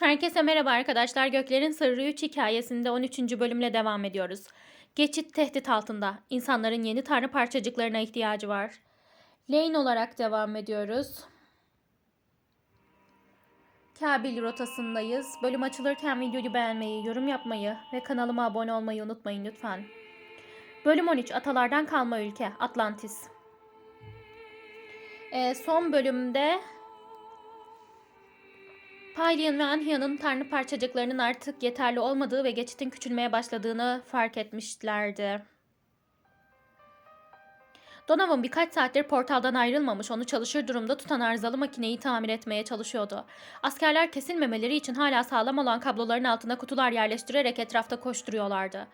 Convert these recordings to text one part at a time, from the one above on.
Herkese merhaba arkadaşlar. Göklerin Sırrı 3 hikayesinde 13. bölümle devam ediyoruz. Geçit tehdit altında. İnsanların yeni tanrı parçacıklarına ihtiyacı var. Lane olarak devam ediyoruz. Kabil rotasındayız. Bölüm açılırken videoyu beğenmeyi, yorum yapmayı ve kanalıma abone olmayı unutmayın lütfen. Bölüm 13 Atalardan kalma ülke Atlantis. Ee, son bölümde Paylian ve Anhya'nın tanrı parçacıklarının artık yeterli olmadığı ve geçitin küçülmeye başladığını fark etmişlerdi. Donovan birkaç saattir portaldan ayrılmamış, onu çalışır durumda tutan arızalı makineyi tamir etmeye çalışıyordu. Askerler kesilmemeleri için hala sağlam olan kabloların altına kutular yerleştirerek etrafta koşturuyorlardı.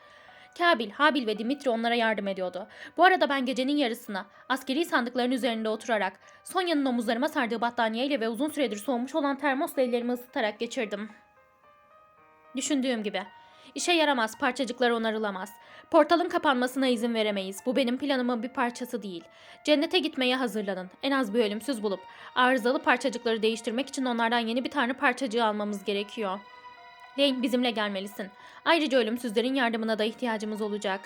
Kabil, Habil ve Dimitri onlara yardım ediyordu. Bu arada ben gecenin yarısına askeri sandıkların üzerinde oturarak Sonya'nın omuzlarıma sardığı battaniyeyle ve uzun süredir soğumuş olan termosla ellerimi ısıtarak geçirdim. Düşündüğüm gibi. İşe yaramaz, parçacıklar onarılamaz. Portalın kapanmasına izin veremeyiz. Bu benim planımın bir parçası değil. Cennete gitmeye hazırlanın. En az bir ölümsüz bulup arızalı parçacıkları değiştirmek için onlardan yeni bir tanrı parçacığı almamız gerekiyor. Lane bizimle gelmelisin. Ayrıca ölümsüzlerin yardımına da ihtiyacımız olacak.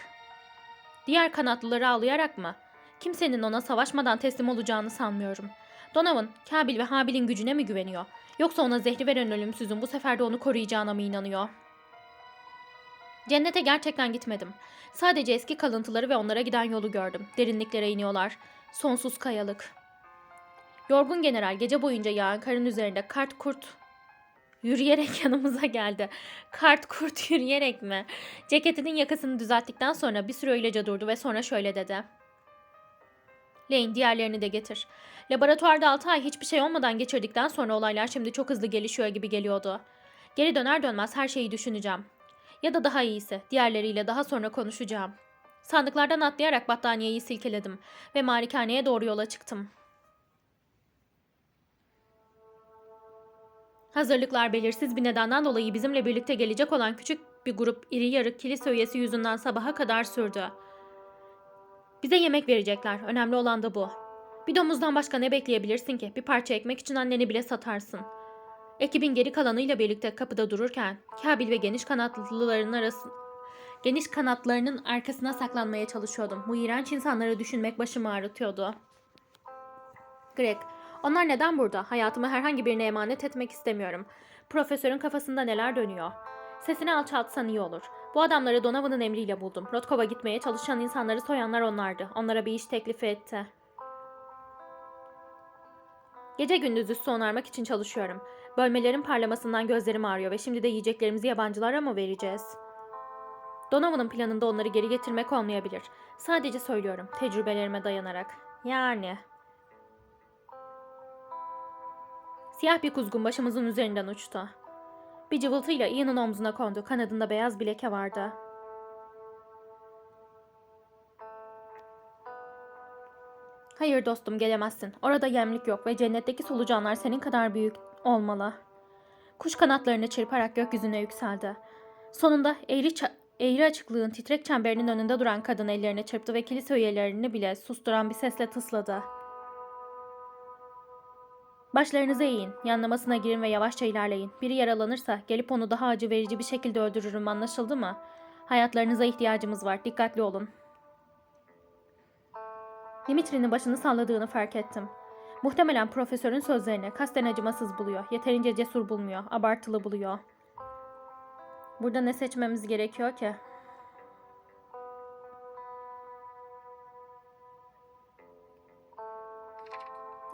Diğer kanatlıları ağlayarak mı? Kimsenin ona savaşmadan teslim olacağını sanmıyorum. Donovan, Kabil ve Habil'in gücüne mi güveniyor? Yoksa ona zehri veren ölümsüzün bu sefer de onu koruyacağına mı inanıyor? Cennete gerçekten gitmedim. Sadece eski kalıntıları ve onlara giden yolu gördüm. Derinliklere iniyorlar. Sonsuz kayalık. Yorgun general gece boyunca yağan karın üzerinde kart kurt yürüyerek yanımıza geldi. Kart kurt yürüyerek mi? Ceketinin yakasını düzelttikten sonra bir süre öylece durdu ve sonra şöyle dedi. Lane diğerlerini de getir. Laboratuvarda 6 ay hiçbir şey olmadan geçirdikten sonra olaylar şimdi çok hızlı gelişiyor gibi geliyordu. Geri döner dönmez her şeyi düşüneceğim. Ya da daha iyisi, diğerleriyle daha sonra konuşacağım. Sandıklardan atlayarak battaniyeyi silkeledim ve malikaneye doğru yola çıktım. Hazırlıklar belirsiz bir nedenden dolayı bizimle birlikte gelecek olan küçük bir grup iri yarı kilise üyesi yüzünden sabaha kadar sürdü. Bize yemek verecekler. Önemli olan da bu. Bir domuzdan başka ne bekleyebilirsin ki? Bir parça ekmek için anneni bile satarsın. Ekibin geri kalanıyla birlikte kapıda dururken Kabil ve geniş kanatlıların arası geniş kanatlarının arkasına saklanmaya çalışıyordum. Bu iğrenç insanları düşünmek başımı ağrıtıyordu. Greg, onlar neden burada? Hayatımı herhangi birine emanet etmek istemiyorum. Profesörün kafasında neler dönüyor? Sesini alçaltsan iyi olur. Bu adamları Donovan'ın emriyle buldum. Rotkov'a gitmeye çalışan insanları soyanlar onlardı. Onlara bir iş teklifi etti. Gece gündüz üstü onarmak için çalışıyorum. Bölmelerin parlamasından gözlerim ağrıyor ve şimdi de yiyeceklerimizi yabancılara mı vereceğiz? Donovan'ın planında onları geri getirmek olmayabilir. Sadece söylüyorum, tecrübelerime dayanarak. Yani... Siyah bir kuzgun başımızın üzerinden uçtu. Bir cıvıltıyla Ian'ın omzuna kondu. Kanadında beyaz bir leke vardı. Hayır dostum gelemezsin. Orada yemlik yok ve cennetteki solucanlar senin kadar büyük olmalı. Kuş kanatlarını çırparak gökyüzüne yükseldi. Sonunda eğri, eğri açıklığın titrek çemberinin önünde duran kadın ellerini çırptı ve kilise üyelerini bile susturan bir sesle tısladı. Başlarınızı eğin, yanlamasına girin ve yavaşça ilerleyin. Biri yaralanırsa gelip onu daha acı verici bir şekilde öldürürüm anlaşıldı mı? Hayatlarınıza ihtiyacımız var, dikkatli olun. Dimitri'nin başını salladığını fark ettim. Muhtemelen profesörün sözlerini kasten acımasız buluyor, yeterince cesur bulmuyor, abartılı buluyor. Burada ne seçmemiz gerekiyor ki?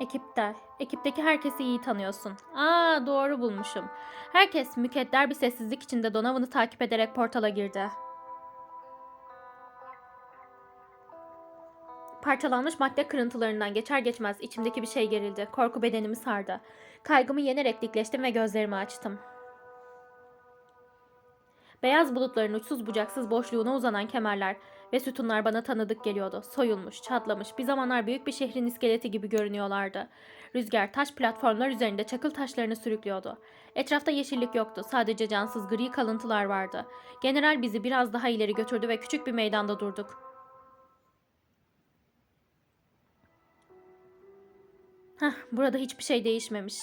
Ekipte. Ekipteki herkesi iyi tanıyorsun. Aa doğru bulmuşum. Herkes mükedder bir sessizlik içinde Donovan'ı takip ederek portala girdi. Parçalanmış madde kırıntılarından geçer geçmez içimdeki bir şey gerildi. Korku bedenimi sardı. Kaygımı yenerek dikleştim ve gözlerimi açtım. Beyaz bulutların uçsuz bucaksız boşluğuna uzanan kemerler ve sütunlar bana tanıdık geliyordu. Soyulmuş, çatlamış, bir zamanlar büyük bir şehrin iskeleti gibi görünüyorlardı. Rüzgar taş platformlar üzerinde çakıl taşlarını sürüklüyordu. Etrafta yeşillik yoktu, sadece cansız gri kalıntılar vardı. General bizi biraz daha ileri götürdü ve küçük bir meydanda durduk. Heh, burada hiçbir şey değişmemiş.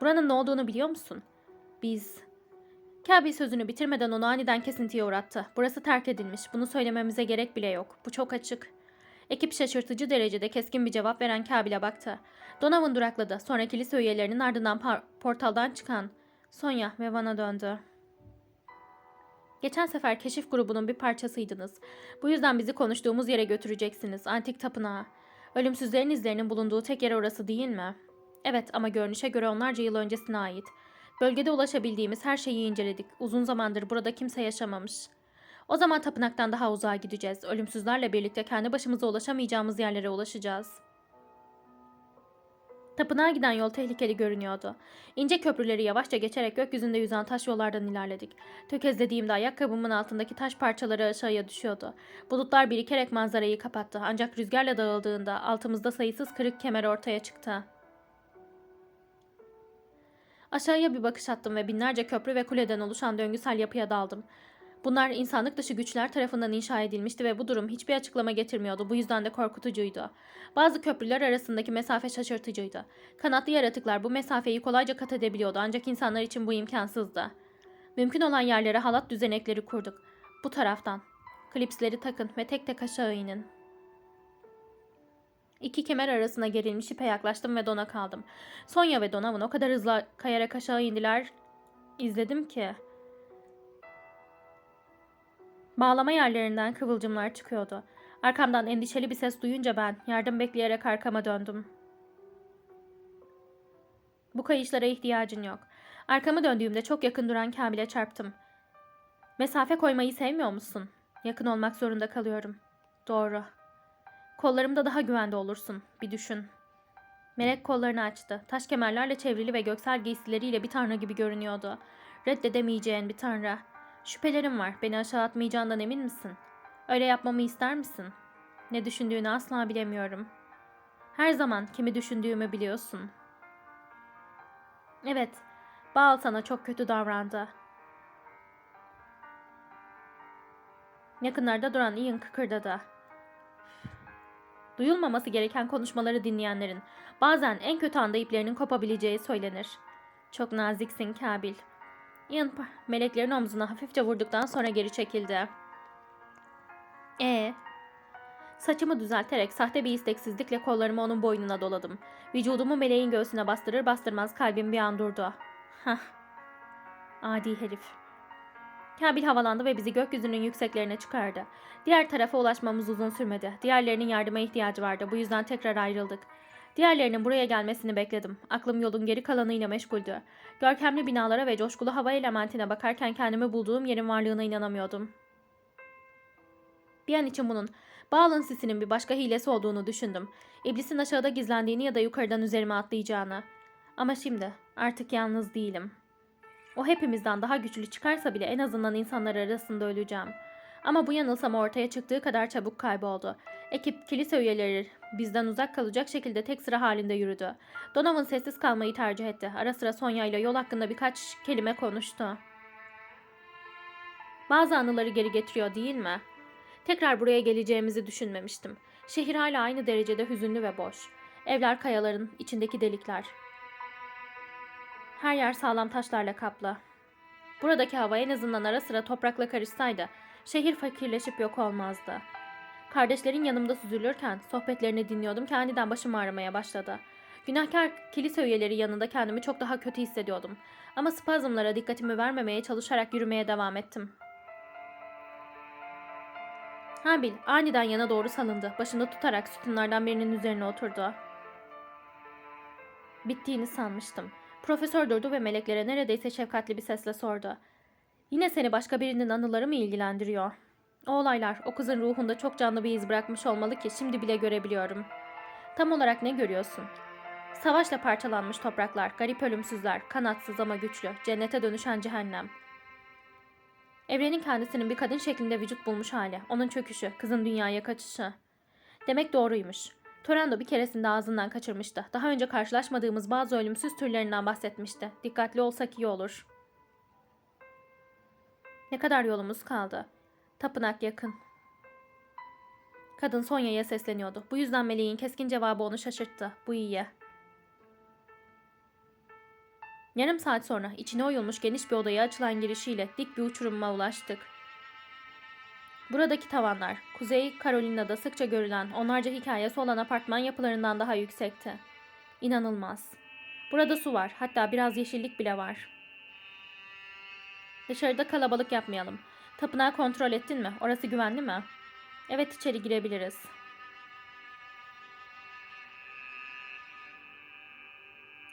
Buranın ne olduğunu biliyor musun? Biz... Kabil sözünü bitirmeden onu aniden kesintiye uğrattı. Burası terk edilmiş. Bunu söylememize gerek bile yok. Bu çok açık. Ekip şaşırtıcı derecede keskin bir cevap veren Kabil'e baktı. Donovan durakladı. Sonra kilise üyelerinin ardından portaldan çıkan Sonya ve Van'a döndü. Geçen sefer keşif grubunun bir parçasıydınız. Bu yüzden bizi konuştuğumuz yere götüreceksiniz. Antik tapınağa. Ölümsüzlerin izlerinin bulunduğu tek yer orası değil mi? Evet ama görünüşe göre onlarca yıl öncesine ait. Bölgede ulaşabildiğimiz her şeyi inceledik. Uzun zamandır burada kimse yaşamamış. O zaman tapınaktan daha uzağa gideceğiz. Ölümsüzlerle birlikte kendi başımıza ulaşamayacağımız yerlere ulaşacağız. Tapınağa giden yol tehlikeli görünüyordu. İnce köprüleri yavaşça geçerek gökyüzünde yüzen taş yollardan ilerledik. Tökezlediğimde ayakkabımın altındaki taş parçaları aşağıya düşüyordu. Bulutlar birikerek manzarayı kapattı. Ancak rüzgarla dağıldığında altımızda sayısız kırık kemer ortaya çıktı. Aşağıya bir bakış attım ve binlerce köprü ve kuleden oluşan döngüsel yapıya daldım. Bunlar insanlık dışı güçler tarafından inşa edilmişti ve bu durum hiçbir açıklama getirmiyordu. Bu yüzden de korkutucuydu. Bazı köprüler arasındaki mesafe şaşırtıcıydı. Kanatlı yaratıklar bu mesafeyi kolayca kat edebiliyordu ancak insanlar için bu imkansızdı. Mümkün olan yerlere halat düzenekleri kurduk. Bu taraftan. Klipsleri takın ve tek tek aşağı inin. İki kemer arasına gerilmiş ipe yaklaştım ve dona kaldım. Sonya ve Donovan o kadar hızlı kayarak aşağı indiler izledim ki. Bağlama yerlerinden kıvılcımlar çıkıyordu. Arkamdan endişeli bir ses duyunca ben yardım bekleyerek arkama döndüm. Bu kayışlara ihtiyacın yok. Arkamı döndüğümde çok yakın duran Kamil'e çarptım. Mesafe koymayı sevmiyor musun? Yakın olmak zorunda kalıyorum. Doğru. Kollarımda daha güvende olursun. Bir düşün. Melek kollarını açtı. Taş kemerlerle çevrili ve göksel giysileriyle bir tanrı gibi görünüyordu. Reddedemeyeceğin bir tanrı. Şüphelerim var. Beni aşağı atmayacağından emin misin? Öyle yapmamı ister misin? Ne düşündüğünü asla bilemiyorum. Her zaman kimi düşündüğümü biliyorsun. Evet, Baal sana çok kötü davrandı. Yakınlarda duran Ian kıkırdadı. Duyulmaması gereken konuşmaları dinleyenlerin bazen en kötü anda iplerinin kopabileceği söylenir. Çok naziksin Kabil. Ian meleklerin omzuna hafifçe vurduktan sonra geri çekildi. E Saçımı düzelterek sahte bir isteksizlikle kollarımı onun boynuna doladım. Vücudumu meleğin göğsüne bastırır bastırmaz kalbim bir an durdu. Hah. Adi herif. Kabil havalandı ve bizi gökyüzünün yükseklerine çıkardı. Diğer tarafa ulaşmamız uzun sürmedi. Diğerlerinin yardıma ihtiyacı vardı. Bu yüzden tekrar ayrıldık. Diğerlerinin buraya gelmesini bekledim. Aklım yolun geri kalanıyla meşguldü. Görkemli binalara ve coşkulu hava elementine bakarken kendimi bulduğum yerin varlığına inanamıyordum. Bir an için bunun Bağlın sisinin bir başka hilesi olduğunu düşündüm. İblisin aşağıda gizlendiğini ya da yukarıdan üzerime atlayacağını. Ama şimdi artık yalnız değilim. O hepimizden daha güçlü çıkarsa bile en azından insanlar arasında öleceğim. Ama bu yanılsama ortaya çıktığı kadar çabuk kayboldu. Ekip kilise üyeleri bizden uzak kalacak şekilde tek sıra halinde yürüdü. Donovan sessiz kalmayı tercih etti. Ara sıra Sonya ile yol hakkında birkaç kelime konuştu. Bazı anıları geri getiriyor değil mi? Tekrar buraya geleceğimizi düşünmemiştim. Şehir hala aynı derecede hüzünlü ve boş. Evler kayaların içindeki delikler. Her yer sağlam taşlarla kaplı. Buradaki hava en azından ara sıra toprakla karışsaydı şehir fakirleşip yok olmazdı. Kardeşlerin yanımda süzülürken sohbetlerini dinliyordum ki aniden başım ağrımaya başladı. Günahkar kilise üyeleri yanında kendimi çok daha kötü hissediyordum. Ama spazmlara dikkatimi vermemeye çalışarak yürümeye devam ettim. Habil aniden yana doğru salındı. Başını tutarak sütunlardan birinin üzerine oturdu. Bittiğini sanmıştım. Profesör durdu ve meleklere neredeyse şefkatli bir sesle sordu. Yine seni başka birinin anıları mı ilgilendiriyor? O olaylar o kızın ruhunda çok canlı bir iz bırakmış olmalı ki şimdi bile görebiliyorum. Tam olarak ne görüyorsun? Savaşla parçalanmış topraklar, garip ölümsüzler, kanatsız ama güçlü, cennete dönüşen cehennem. Evrenin kendisinin bir kadın şeklinde vücut bulmuş hali, onun çöküşü, kızın dünyaya kaçışı. Demek doğruymuş. Torando bir keresinde ağzından kaçırmıştı. Daha önce karşılaşmadığımız bazı ölümsüz türlerinden bahsetmişti. Dikkatli olsak iyi olur. Ne kadar yolumuz kaldı? Tapınak yakın. Kadın Sonya'ya sesleniyordu. Bu yüzden Meleğin keskin cevabı onu şaşırttı. Bu iyi. Yarım saat sonra içine oyulmuş geniş bir odaya açılan girişiyle dik bir uçuruma ulaştık. Buradaki tavanlar, Kuzey Carolina'da sıkça görülen onlarca hikayesi olan apartman yapılarından daha yüksekti. İnanılmaz. Burada su var, hatta biraz yeşillik bile var. Dışarıda kalabalık yapmayalım. Tapınağı kontrol ettin mi? Orası güvenli mi? Evet içeri girebiliriz.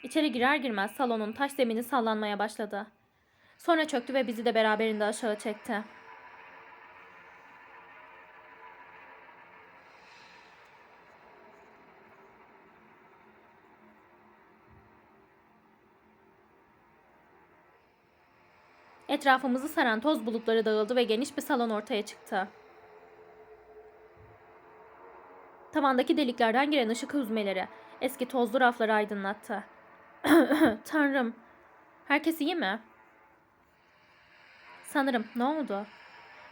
İçeri girer girmez salonun taş zemini sallanmaya başladı. Sonra çöktü ve bizi de beraberinde aşağı çekti. Etrafımızı saran toz bulutları dağıldı ve geniş bir salon ortaya çıktı. Tavandaki deliklerden giren ışık hüzmeleri eski tozlu rafları aydınlattı. Tanrım. Herkes iyi mi? Sanırım. Ne oldu?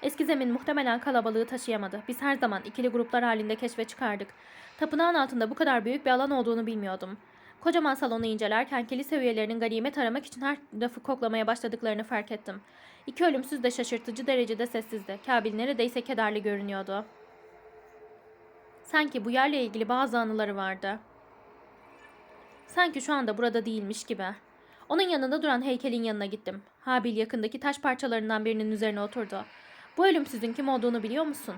Eski zemin muhtemelen kalabalığı taşıyamadı. Biz her zaman ikili gruplar halinde keşfe çıkardık. Tapınağın altında bu kadar büyük bir alan olduğunu bilmiyordum. Kocaman salonu incelerken kilise üyelerinin ganimet aramak için her rafı koklamaya başladıklarını fark ettim. İki ölümsüz de şaşırtıcı derecede sessizdi. Kabil neredeyse kederli görünüyordu. Sanki bu yerle ilgili bazı anıları vardı. Sanki şu anda burada değilmiş gibi. Onun yanında duran heykelin yanına gittim. Habil yakındaki taş parçalarından birinin üzerine oturdu. Bu ölümsüzün kim olduğunu biliyor musun?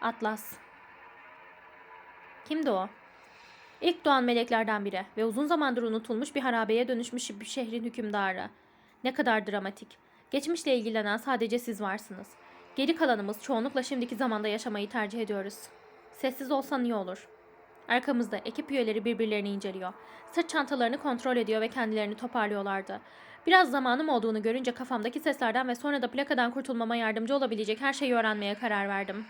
Atlas. Kimdi o? İlk doğan meleklerden biri ve uzun zamandır unutulmuş bir harabeye dönüşmüş bir şehrin hükümdarı. Ne kadar dramatik. Geçmişle ilgilenen sadece siz varsınız. Geri kalanımız çoğunlukla şimdiki zamanda yaşamayı tercih ediyoruz. Sessiz olsan iyi olur. Arkamızda ekip üyeleri birbirlerini inceliyor. Sırt çantalarını kontrol ediyor ve kendilerini toparlıyorlardı. Biraz zamanım olduğunu görünce kafamdaki seslerden ve sonra da plakadan kurtulmama yardımcı olabilecek her şeyi öğrenmeye karar verdim.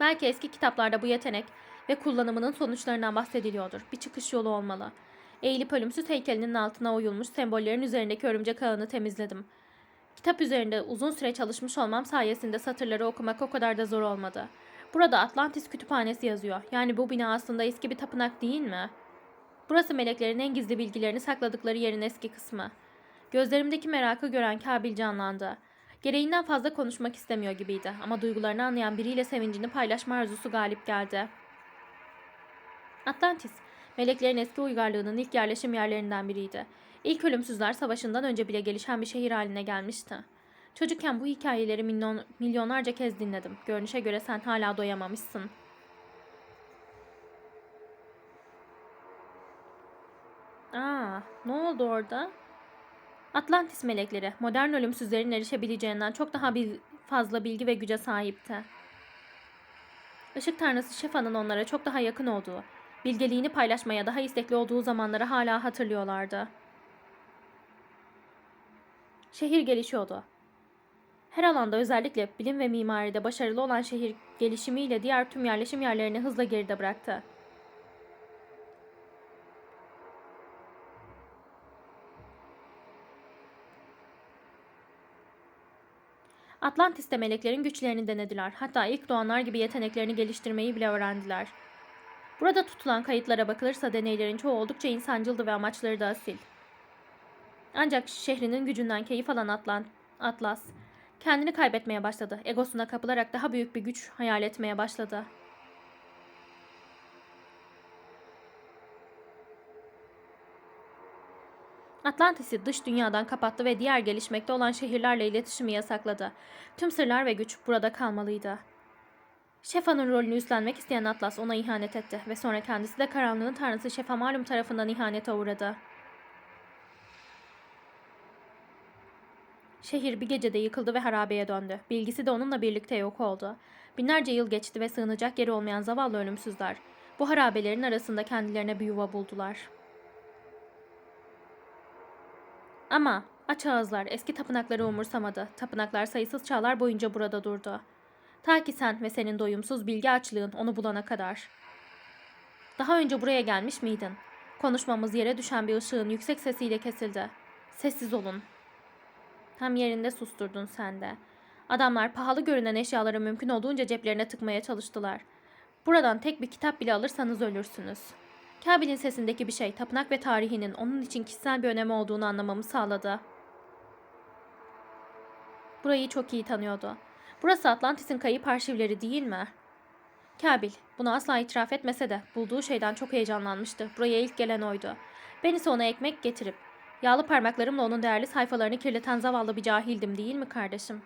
Belki eski kitaplarda bu yetenek ve kullanımının sonuçlarından bahsediliyordur. Bir çıkış yolu olmalı. Eğilip ölümsüz heykelinin altına oyulmuş sembollerin üzerindeki örümcek ağını temizledim. Kitap üzerinde uzun süre çalışmış olmam sayesinde satırları okumak o kadar da zor olmadı. Burada Atlantis Kütüphanesi yazıyor. Yani bu bina aslında eski bir tapınak değil mi? Burası meleklerin en gizli bilgilerini sakladıkları yerin eski kısmı. Gözlerimdeki merakı gören Kabil canlandı. Gereğinden fazla konuşmak istemiyor gibiydi ama duygularını anlayan biriyle sevincini paylaşma arzusu galip geldi. Atlantis, meleklerin eski uygarlığının ilk yerleşim yerlerinden biriydi. İlk ölümsüzler savaşından önce bile gelişen bir şehir haline gelmişti. Çocukken bu hikayeleri milyon, milyonlarca kez dinledim. Görünüşe göre sen hala doyamamışsın. Aa, ne oldu orada? Atlantis melekleri, modern ölümsüzlerin erişebileceğinden çok daha bil- fazla bilgi ve güce sahipti. Işık tanrısı Şefa'nın onlara çok daha yakın olduğu, bilgeliğini paylaşmaya daha istekli olduğu zamanları hala hatırlıyorlardı. Şehir gelişiyordu. Her alanda özellikle bilim ve mimaride başarılı olan şehir gelişimiyle diğer tüm yerleşim yerlerini hızla geride bıraktı. Atlantis'te meleklerin güçlerini denediler. Hatta ilk doğanlar gibi yeteneklerini geliştirmeyi bile öğrendiler. Burada tutulan kayıtlara bakılırsa deneylerin çoğu oldukça insancıldı ve amaçları da asil. Ancak şehrinin gücünden keyif alan Atlant Atlas kendini kaybetmeye başladı. Egosuna kapılarak daha büyük bir güç hayal etmeye başladı. Atlantis'i dış dünyadan kapattı ve diğer gelişmekte olan şehirlerle iletişimi yasakladı. Tüm sırlar ve güç burada kalmalıydı. Şefa'nın rolünü üstlenmek isteyen Atlas ona ihanet etti ve sonra kendisi de karanlığın tanrısı Şefa malum tarafından ihanete uğradı. Şehir bir gecede yıkıldı ve harabeye döndü. Bilgisi de onunla birlikte yok oldu. Binlerce yıl geçti ve sığınacak yeri olmayan zavallı ölümsüzler. Bu harabelerin arasında kendilerine bir yuva buldular. Ama aç ağızlar eski tapınakları umursamadı. Tapınaklar sayısız çağlar boyunca burada durdu. Ta ki sen ve senin doyumsuz bilgi açlığın onu bulana kadar. Daha önce buraya gelmiş miydin? Konuşmamız yere düşen bir ışığın yüksek sesiyle kesildi. Sessiz olun. Tam yerinde susturdun sen de. Adamlar pahalı görünen eşyaları mümkün olduğunca ceplerine tıkmaya çalıştılar. Buradan tek bir kitap bile alırsanız ölürsünüz. Kabil'in sesindeki bir şey tapınak ve tarihinin onun için kişisel bir önemi olduğunu anlamamı sağladı. Burayı çok iyi tanıyordu. Burası Atlantis'in kayıp arşivleri değil mi? Kabil bunu asla itiraf etmese de bulduğu şeyden çok heyecanlanmıştı. Buraya ilk gelen oydu. Ben ise ona ekmek getirip yağlı parmaklarımla onun değerli sayfalarını kirleten zavallı bir cahildim değil mi kardeşim?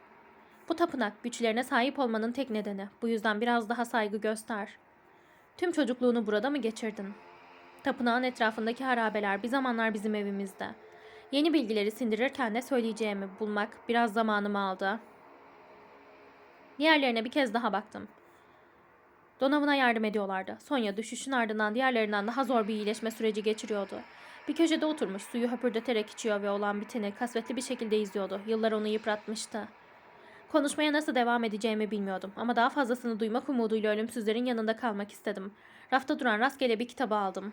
Bu tapınak güçlerine sahip olmanın tek nedeni. Bu yüzden biraz daha saygı göster. Tüm çocukluğunu burada mı geçirdin? Tapınağın etrafındaki harabeler bir zamanlar bizim evimizde. Yeni bilgileri sindirirken ne söyleyeceğimi bulmak biraz zamanımı aldı. Diğerlerine bir kez daha baktım. Donavına yardım ediyorlardı. Sonya düşüşün ardından diğerlerinden daha zor bir iyileşme süreci geçiriyordu. Bir köşede oturmuş suyu höpürdeterek içiyor ve olan biteni kasvetli bir şekilde izliyordu. Yıllar onu yıpratmıştı. Konuşmaya nasıl devam edeceğimi bilmiyordum ama daha fazlasını duymak umuduyla ölümsüzlerin yanında kalmak istedim. Rafta duran rastgele bir kitabı aldım.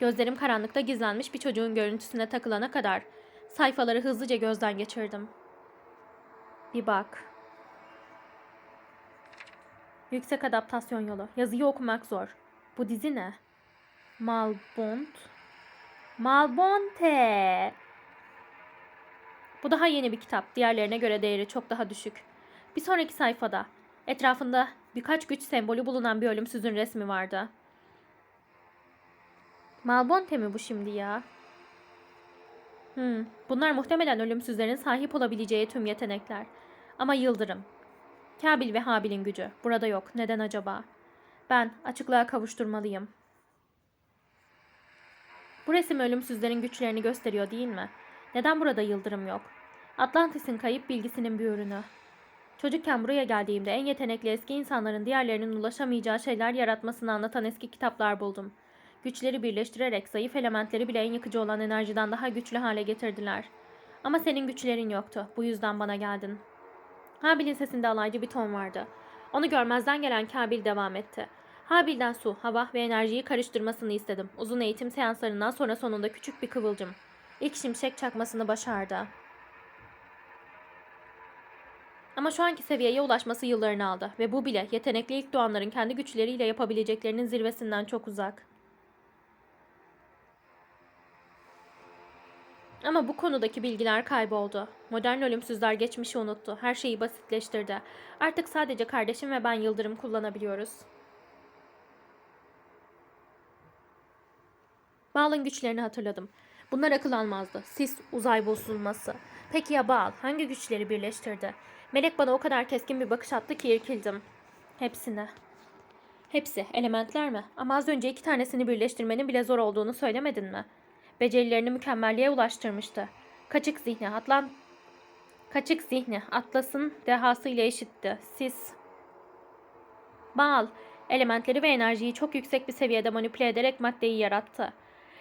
Gözlerim karanlıkta gizlenmiş bir çocuğun görüntüsüne takılana kadar sayfaları hızlıca gözden geçirdim. Bir bak. Yüksek adaptasyon yolu. Yazıyı okumak zor. Bu dizi ne? Malbont. Malbonte. Bu daha yeni bir kitap. Diğerlerine göre değeri çok daha düşük. Bir sonraki sayfada etrafında birkaç güç sembolü bulunan bir ölümsüzün resmi vardı. Malbonte mi bu şimdi ya? Hmm, bunlar muhtemelen ölümsüzlerin sahip olabileceği tüm yetenekler. Ama yıldırım. Kabil ve Habil'in gücü. Burada yok. Neden acaba? Ben açıklığa kavuşturmalıyım. Bu resim ölümsüzlerin güçlerini gösteriyor değil mi? Neden burada yıldırım yok? Atlantis'in kayıp bilgisinin bir ürünü. Çocukken buraya geldiğimde en yetenekli eski insanların diğerlerinin ulaşamayacağı şeyler yaratmasını anlatan eski kitaplar buldum. Güçleri birleştirerek zayıf elementleri bile en yıkıcı olan enerjiden daha güçlü hale getirdiler. Ama senin güçlerin yoktu. Bu yüzden bana geldin. Habil'in sesinde alaycı bir ton vardı. Onu görmezden gelen Kabil devam etti. Habil'den su, hava ve enerjiyi karıştırmasını istedim. Uzun eğitim seanslarından sonra sonunda küçük bir kıvılcım. İlk şimşek çakmasını başardı. Ama şu anki seviyeye ulaşması yıllarını aldı ve bu bile yetenekli ilk doğanların kendi güçleriyle yapabileceklerinin zirvesinden çok uzak. Ama bu konudaki bilgiler kayboldu. Modern ölümsüzler geçmişi unuttu. Her şeyi basitleştirdi. Artık sadece kardeşim ve ben yıldırım kullanabiliyoruz. Baal'ın güçlerini hatırladım. Bunlar akıl almazdı. Sis, uzay bozulması. Peki ya Baal hangi güçleri birleştirdi? Melek bana o kadar keskin bir bakış attı ki irkildim. Hepsini. Hepsi elementler mi? Ama az önce iki tanesini birleştirmenin bile zor olduğunu söylemedin mi? Becerilerini mükemmelliğe ulaştırmıştı. Kaçık zihni, Atlan... Kaçık zihni, Atlas'ın dehası ile eşitti. Siz... Baal, elementleri ve enerjiyi çok yüksek bir seviyede manipüle ederek maddeyi yarattı.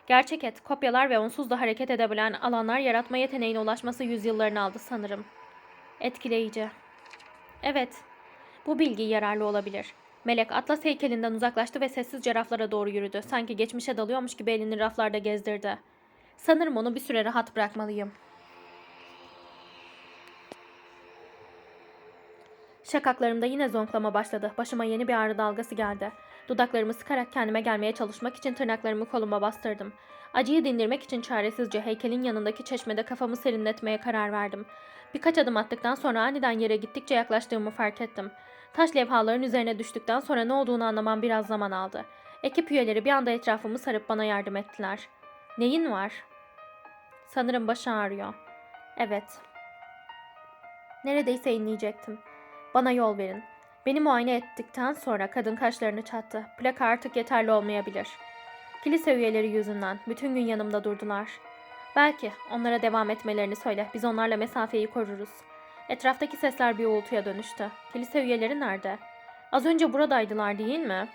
Gerçek et, kopyalar ve onsuz da hareket edebilen alanlar yaratma yeteneğine ulaşması yüzyıllarını aldı sanırım. Etkileyici. Evet, bu bilgi yararlı olabilir. Melek Atlas heykelinden uzaklaştı ve sessizce raflara doğru yürüdü. Sanki geçmişe dalıyormuş gibi elini raflarda gezdirdi. Sanırım onu bir süre rahat bırakmalıyım. Şakaklarımda yine zonklama başladı. Başıma yeni bir ağrı dalgası geldi. Dudaklarımı sıkarak kendime gelmeye çalışmak için tırnaklarımı koluma bastırdım. Acıyı dindirmek için çaresizce heykelin yanındaki çeşmede kafamı serinletmeye karar verdim. Birkaç adım attıktan sonra aniden yere gittikçe yaklaştığımı fark ettim. Taş levhaların üzerine düştükten sonra ne olduğunu anlamam biraz zaman aldı. Ekip üyeleri bir anda etrafımı sarıp bana yardım ettiler. Neyin var? Sanırım başı ağrıyor. Evet. Neredeyse inleyecektim. Bana yol verin. Beni muayene ettikten sonra kadın kaşlarını çattı. Plaka artık yeterli olmayabilir. Kilise üyeleri yüzünden bütün gün yanımda durdular. Belki onlara devam etmelerini söyle. Biz onlarla mesafeyi koruruz. Etraftaki sesler bir uğultuya dönüştü. Kilise üyeleri nerede? Az önce buradaydılar değil mi?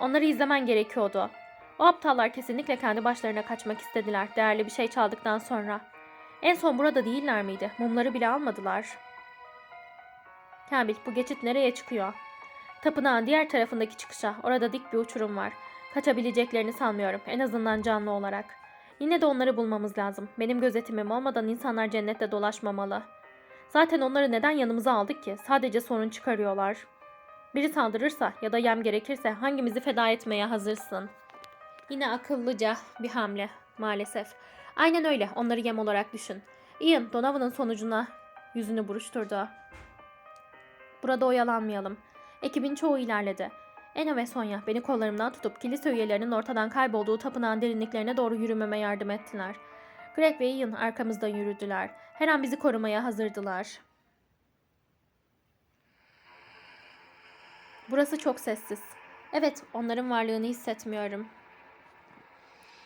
Onları izlemen gerekiyordu. O aptallar kesinlikle kendi başlarına kaçmak istediler değerli bir şey çaldıktan sonra. En son burada değiller miydi? Mumları bile almadılar. Kamil bu geçit nereye çıkıyor? Tapınağın diğer tarafındaki çıkışa. Orada dik bir uçurum var. Kaçabileceklerini sanmıyorum. En azından canlı olarak. Yine de onları bulmamız lazım. Benim gözetimim olmadan insanlar cennette dolaşmamalı. Zaten onları neden yanımıza aldık ki? Sadece sorun çıkarıyorlar. Biri saldırırsa ya da yem gerekirse hangimizi feda etmeye hazırsın? Yine akıllıca bir hamle maalesef. Aynen öyle onları yem olarak düşün. Ian Donovan'ın sonucuna yüzünü buruşturdu. Burada oyalanmayalım. Ekibin çoğu ilerledi. Ena ve Sonya beni kollarımdan tutup kilise üyelerinin ortadan kaybolduğu tapınağın derinliklerine doğru yürümeme yardım ettiler. Greg ve Ian arkamızdan yürüdüler. Her an bizi korumaya hazırdılar. Burası çok sessiz. Evet, onların varlığını hissetmiyorum.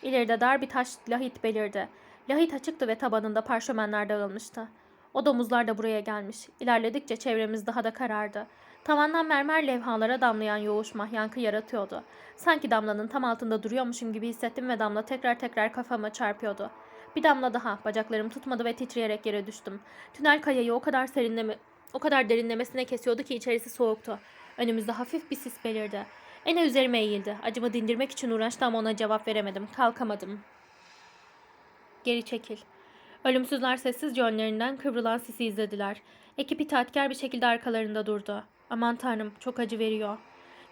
İleride dar bir taş lahit belirdi. Lahit açıktı ve tabanında parşömenler dağılmıştı. O domuzlar da buraya gelmiş. İlerledikçe çevremiz daha da karardı. Tavandan mermer levhalara damlayan yoğuşma yankı yaratıyordu. Sanki damlanın tam altında duruyormuşum gibi hissettim ve damla tekrar tekrar kafama çarpıyordu. Bir damla daha. Bacaklarım tutmadı ve titreyerek yere düştüm. Tünel kayayı o kadar serinleme, o kadar derinlemesine kesiyordu ki içerisi soğuktu. Önümüzde hafif bir sis belirdi. Ene üzerime eğildi. Acımı dindirmek için uğraştı ama ona cevap veremedim. Kalkamadım. Geri çekil. Ölümsüzler sessizce önlerinden kıvrılan sisi izlediler. Ekip itaatkar bir şekilde arkalarında durdu. Aman tanrım çok acı veriyor.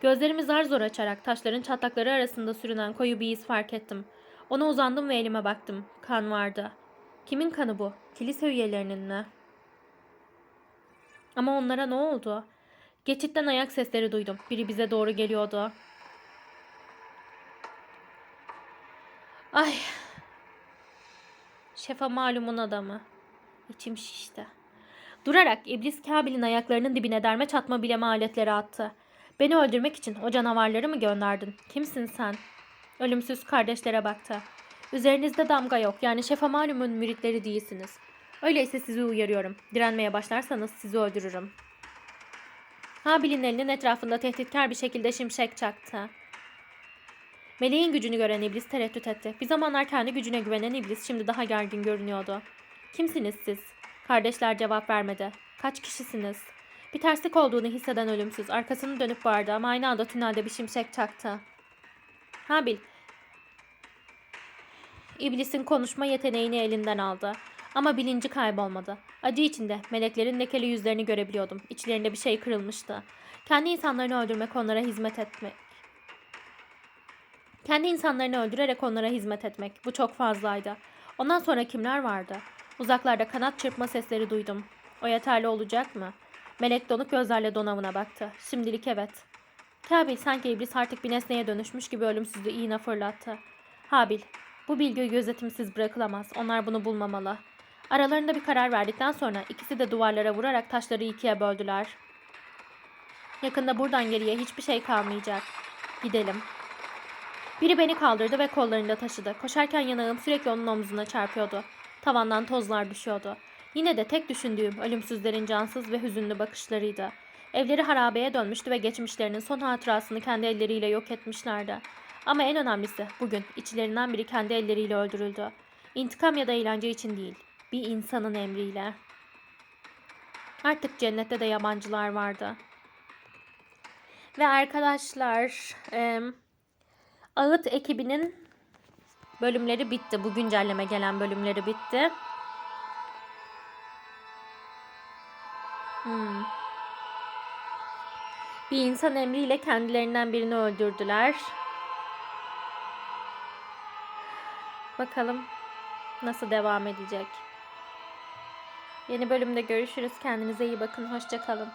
Gözlerimi zar zor açarak taşların çatlakları arasında sürünen koyu bir iz fark ettim. Ona uzandım ve elime baktım. Kan vardı. Kimin kanı bu? Kilise üyelerinin mi? Ama onlara ne oldu? Geçitten ayak sesleri duydum. Biri bize doğru geliyordu. Ay. Şefa malumun adamı. İçim şişti. Durarak iblis Kabil'in ayaklarının dibine derme çatma bileme aletleri attı. Beni öldürmek için o canavarları mı gönderdin? Kimsin sen? Ölümsüz kardeşlere baktı. Üzerinizde damga yok. Yani Şefa malumun müritleri değilsiniz. Öyleyse sizi uyarıyorum. Direnmeye başlarsanız sizi öldürürüm. Habil'in elinin etrafında tehditkar bir şekilde şimşek çaktı. Meleğin gücünü gören iblis tereddüt etti. Bir zamanlar kendi gücüne güvenen iblis şimdi daha gergin görünüyordu. Kimsiniz siz? Kardeşler cevap vermedi. Kaç kişisiniz? Bir terslik olduğunu hisseden ölümsüz arkasını dönüp bağırdı ama aynı anda tünelde bir şimşek çaktı. Habil, İblisin konuşma yeteneğini elinden aldı. Ama bilinci kaybolmadı. Acı içinde meleklerin lekeli yüzlerini görebiliyordum. İçlerinde bir şey kırılmıştı. Kendi insanlarını öldürmek onlara hizmet etmek. Kendi insanlarını öldürerek onlara hizmet etmek. Bu çok fazlaydı. Ondan sonra kimler vardı? Uzaklarda kanat çırpma sesleri duydum. O yeterli olacak mı? Melek donuk gözlerle donavına baktı. Şimdilik evet. Kabil sanki iblis artık bir nesneye dönüşmüş gibi ölümsüzlüğü iğne fırlattı. Habil, bu bilgi gözetimsiz bırakılamaz. Onlar bunu bulmamalı. Aralarında bir karar verdikten sonra ikisi de duvarlara vurarak taşları ikiye böldüler. Yakında buradan geriye hiçbir şey kalmayacak. Gidelim. Biri beni kaldırdı ve kollarında taşıdı. Koşarken yanağım sürekli onun omzuna çarpıyordu. Tavandan tozlar düşüyordu. Yine de tek düşündüğüm ölümsüzlerin cansız ve hüzünlü bakışlarıydı. Evleri harabeye dönmüştü ve geçmişlerinin son hatırasını kendi elleriyle yok etmişlerdi. Ama en önemlisi bugün içlerinden biri kendi elleriyle öldürüldü. İntikam ya da eğlence için değil, bir insanın emriyle. Artık cennette de yabancılar vardı. Ve arkadaşlar, e, Ağıt ekibinin bölümleri bitti. Bu güncelleme gelen bölümleri bitti. Bir insan emriyle kendilerinden birini öldürdüler. Bakalım nasıl devam edecek. Yeni bölümde görüşürüz. Kendinize iyi bakın. Hoşçakalın.